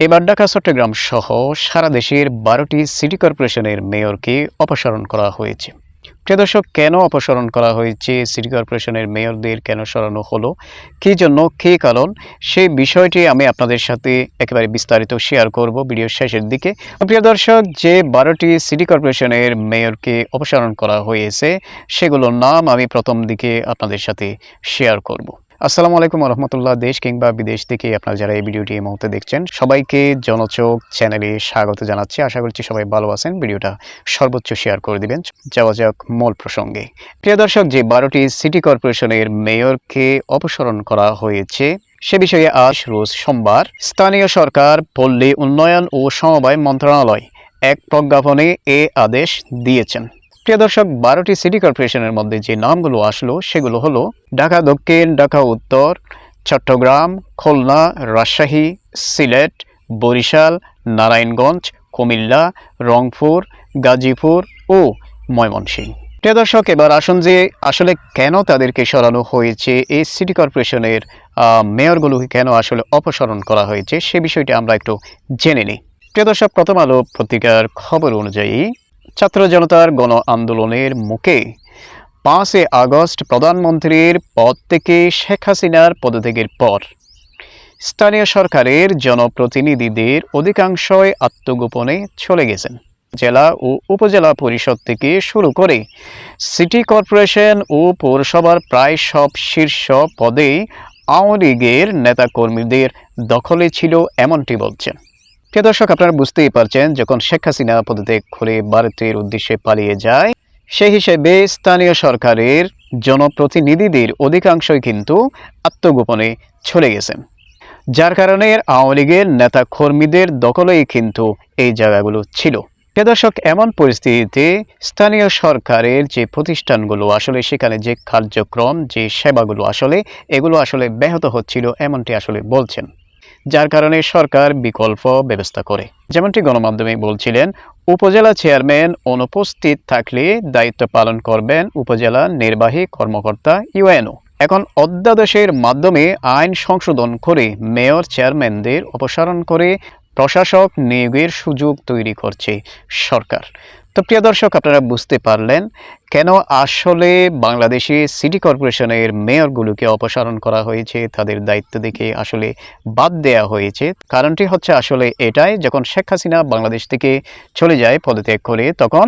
এবার ঢাকা, চট্টগ্রাম সহ সারা দেশের বারোটি সিটি কর্পোরেশনের মেয়রকে অপসারণ করা হয়েছে। প্রিয় দর্শক, কেন অপসারণ করা হয়েছে? সিটি কর্পোরেশনের মেয়রদের কেন সরানো হলো? কী জন্য? কী কারণ? সেই বিষয়টি আমি আপনাদের সাথে একেবারে বিস্তারিত শেয়ার করব ভিডিওর শেষের দিকে। প্রিয় দর্শক, যে বারোটি সিটি কর্পোরেশনের মেয়রকে অপসারণ করা হয়েছে, সেগুলোর নাম আমি প্রথম দিকে আপনাদের সাথে শেয়ার করব। আসসালামু আলাইকুম রহমতুল্লাহ দেশ কিংবা বিদেশ থেকে আপনারা যারা এই ভিডিওটি এই মুহূর্তে দেখছেন, সবাইকে জনচোখ চ্যানেলে স্বাগত জানাচ্ছি। আশা করছি সবাই ভালো আছেন। ভিডিওটা সর্বোচ্চ শেয়ার করে দিবেন। যাওয়া যাক মূল প্রসঙ্গে। প্রিয় দর্শক, যে বারোটি সিটি কর্পোরেশনের মেয়রকে অপসারণ করা হয়েছে, সে বিষয়ে আজ রোজ সোমবার স্থানীয় সরকার, পল্লী উন্নয়ন ও সমবায় মন্ত্রণালয় এক প্রজ্ঞাপনে এ আদেশ দিয়েছেন। প্রিয় দর্শক, বারোটি সিটি কর্পোরেশনের মধ্যে যে নামগুলো আসলো, সেগুলো হলো ঢাকা দক্ষিণ, ঢাকা উত্তর, চট্টগ্রাম, খুলনা, রাজশাহী, সিলেট, বরিশাল, নারায়ণগঞ্জ, কুমিল্লা, রংপুর, গাজীপুর ও ময়মনসিংহ। প্রিয় দর্শক, এবার আসুন যে আসলে কেন তাদেরকে সরানো হয়েছে, এই সিটি কর্পোরেশনের মেয়রগুলোকে কেন আসলে অপসারণ করা হয়েছে, সে বিষয়টি আমরা একটু জেনে নিই। প্রিয় দর্শক, প্রথম আলো পত্রিকার খবর অনুযায়ী ছাত্র জনতার গণ আন্দোলনের মুখে পাঁচই আগস্ট প্রধানমন্ত্রীর পদ থেকে শেখ হাসিনার পদত্যাগের পর স্থানীয় সরকারের জনপ্রতিনিধিদের অধিকাংশই আত্মগোপনে চলে গেছেন। জেলা ও উপজেলা পরিষদ থেকে শুরু করে সিটি কর্পোরেশন ও পৌরসভার প্রায় সব শীর্ষ পদে আওয়ামী লীগের নেতাকর্মীদের দখলে ছিল, এমনটি বলছেন। প্রিয় দর্শক, আপনারা বুঝতেই পারছেন, যখন শেখ হাসিনা পদত্যাগ করে ভারতের উদ্দেশ্যে পালিয়ে যায়, সেই হিসেবে স্থানীয় সরকারের জনপ্রতিনিধিদের অধিকাংশই কিন্তু আত্মগোপনে চলে গেছেন। যার কারণে আওয়ামী লীগের নেতা কর্মীদের দখলেই কিন্তু এই জায়গাগুলো ছিল। প্রিয় দর্শক, এমন পরিস্থিতিতে স্থানীয় সরকারের যে প্রতিষ্ঠানগুলো, আসলে সেখানে যে কার্যক্রম, যে সেবাগুলো আসলে, এগুলো আসলে ব্যাহত হচ্ছিল, এমনটি আসলে বলছেন। যার কারণে সরকার বিকল্প ব্যবস্থা করে। যেমনটি গণমাধ্যমে বলছিলেন, উপজেলা চেয়ারম্যান অনুপস্থিত থাকলে দায়িত্ব পালন করবেন উপজেলা নির্বাহী কর্মকর্তা ইউএনও। এখন অধ্যাদেশের মাধ্যমে আইন সংশোধন করে মেয়র চেয়ারম্যানদের অপসারণ করে প্রশাসক নিয়োগের সুযোগ তৈরি করছে সরকার। তো প্রিয় দর্শক, আপনারা বুঝতে পারলেন কেন আসলে বাংলাদেশে সিটি কর্পোরেশনের মেয়রগুলোকে অপসারণ করা হয়েছে, তাদের দায়িত্ব থেকে আসলে বাদ দেয়া হয়েছে? কারণটি হচ্ছে আসলে এটাই, যখন শেখ হাসিনা বাংলাদেশ থেকে চলে যায় পদত্যাগ করে, তখন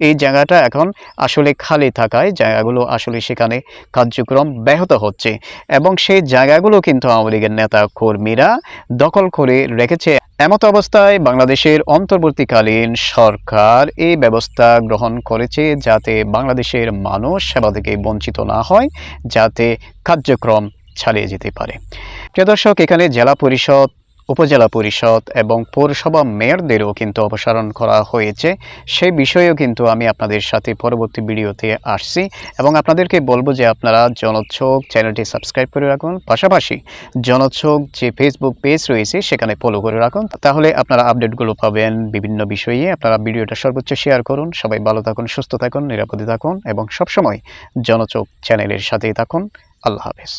এই জায়গাটা এখন আসলে খালি থাকায় জায়গাগুলো আসলে সেখানে কার্যক্রম ব্যাহত হচ্ছে। এবং সেই জায়গাগুলো কিন্তু আওয়ামী লীগের নেতা কর্মীরা দখল করে রেখেছে। এমত অবস্থায় বাংলাদেশের অন্তর্বর্তীকালীন সরকার এই ব্যবস্থা গ্রহণ করেছে যাতে বাংলাদেশের মানুষ সেবা থেকে বঞ্চিত না হয়, যাতে কার্যক্রম চালিয়ে যেতে পারে। প্রিয় দর্শক, এখানে জেলা পরিষদ উপজেলা পরিষদ এবং পৌরসভা মেয়রদেরও কিন্তু অপসারণ করা হয়েছে। সেই বিষয়েও কিন্তু আমি আপনাদের সাথে পরবর্তী ভিডিওতে আসছি এবং আপনাদেরকে বলব যে আপনারা জনচ্ছক চ্যানেলটি সাবস্ক্রাইব করে রাখুন। পাশাপাশি জনচ্ছক যে ফেসবুক পেজ রয়েছে, সেখানে ফলো করে রাখুন। তাহলে আপনারা আপডেটগুলো পাবেন বিভিন্ন বিষয়ে। আপনারা ভিডিওটা সর্বোচ্চ শেয়ার করুন। সবাই ভালো থাকুন, সুস্থ থাকুন, নিরাপদে থাকুন এবং সবসময় জনচোখ চ্যানেলের সাথেই থাকুন। আল্লাহ হাফেজ।